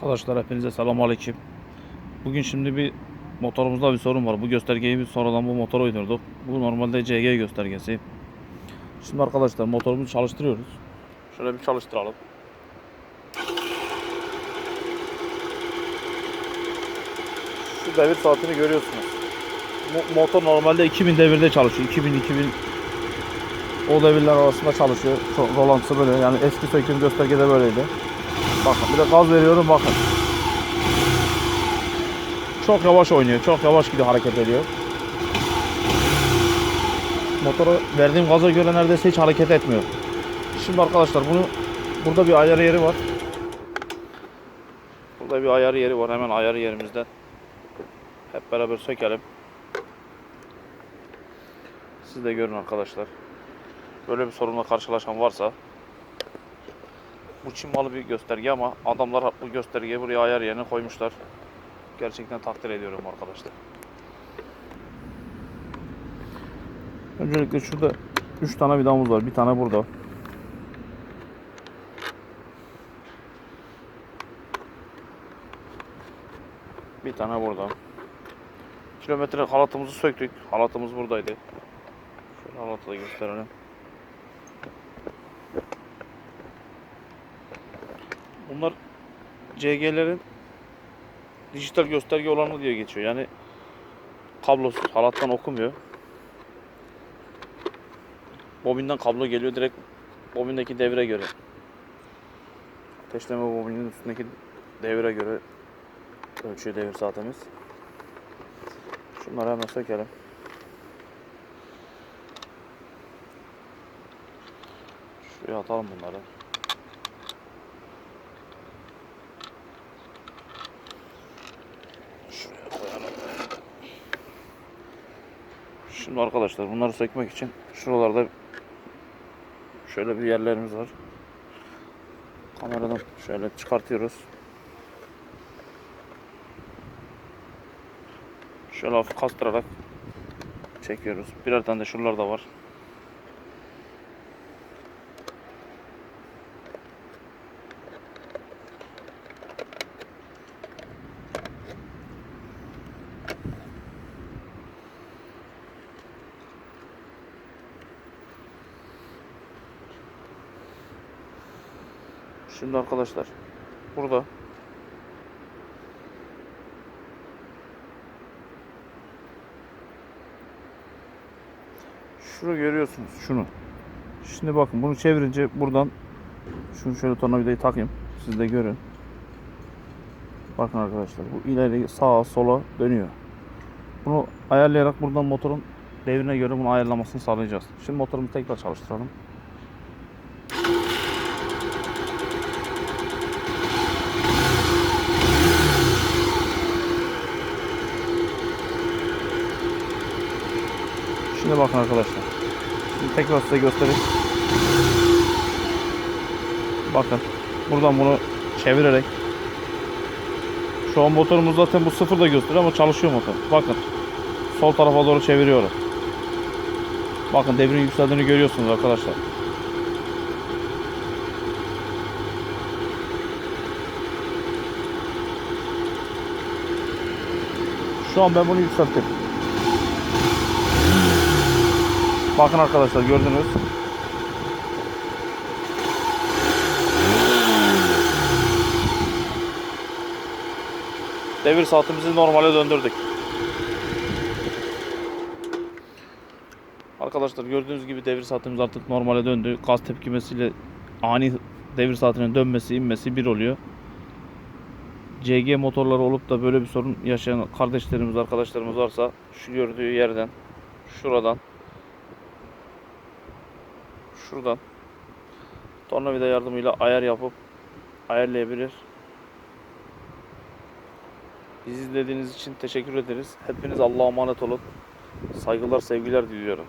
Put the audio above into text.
Arkadaşlar hepinize selamun aleyküm. Bugün şimdi bir motorumuzda bir sorun var. Bu göstergeyi biz sonradan bu motora uydurduk. Bu normalde CG göstergesi. Şimdi arkadaşlar motorumuzu çalıştırıyoruz. Şöyle bir çalıştıralım. Şu devir saatini görüyorsunuz. Mo- motor normalde 2000 devirde çalışıyor. 2000 2000 o devirler arasında çalışıyor. Rolantısı böyle. Yani eski söküm göstergede böyleydi. Bakın bir de gaz veriyorum bakın. Çok yavaş oynuyor. Çok yavaş gidiyor hareket ediyor. Motoru verdiğim gaza göre neredeyse hiç hareket etmiyor. Şimdi arkadaşlar bunu burada bir ayarı yeri var. Burada bir ayarı yeri var. Hemen ayarı yerimizden. Hep beraber sökelim. Siz de görün arkadaşlar. Böyle bir sorunla karşılaşan varsa bu Çin malı bir gösterge ama adamlar bu göstergeyi buraya ayar yerine koymuşlar. Gerçekten takdir ediyorum arkadaşlar. Öncelikle şurada 3 tane vidamız var. Bir tane burada. Bir tane burada. Kilometre halatımızı söktük. Halatımız buradaydı. Şöyle halatı da gösterelim. Bunlar CG'lerin dijital gösterge olanı diye geçiyor. Yani kablosuz halattan okumuyor. Bobinden kablo geliyor direkt bobindeki devre göre. Ateşleme bobinin üstündeki devre göre ölçüyor devir saatimiz. Şunları hemen sökelim. Şuraya atalım bunları. Şimdi arkadaşlar bunları sökmek için şuralarda şöyle bir yerlerimiz var. Kameradan şöyle çıkartıyoruz. Şöyle hafif kastırarak çekiyoruz. Birer tane de şuralarda var. Şimdi arkadaşlar burada şunu görüyorsunuz şunu. Şimdi bakın bunu çevirince buradan şunu şöyle tornavidayı takayım. Siz de görün. Bakın arkadaşlar bu ileri sağa sola dönüyor. Bunu ayarlayarak buradan motorun devrine göre bunu ayarlamasını sağlayacağız. Şimdi motorumu tekrar çalıştıralım. Şimdi bakın arkadaşlar. Şimdi tekrar size göstereyim. Bakın. Buradan bunu çevirerek şu an motorumuz zaten bu sıfır da gösteriyor ama çalışıyor motor. Bakın. Sol tarafa doğru çeviriyorum. Bakın devrin yükseldiğini görüyorsunuz arkadaşlar. Şu an ben bunu yükselttim. Bakın arkadaşlar gördünüz. Devir saatimizi normale döndürdük. Arkadaşlar gördüğünüz gibi devir saatimiz artık normale döndü. Gaz tepkimesiyle ani devir saatinin dönmesi inmesi bir oluyor. CG motorları olup da böyle bir sorun yaşayan kardeşlerimiz arkadaşlarımız varsa şu gördüğü yerden şuradan şuradan tornavida yardımıyla ayar yapıp ayarlayabilir. Bizi izlediğiniz için teşekkür ederiz. Hepiniz Allah'a emanet olun. Saygılar, sevgiler diliyorum.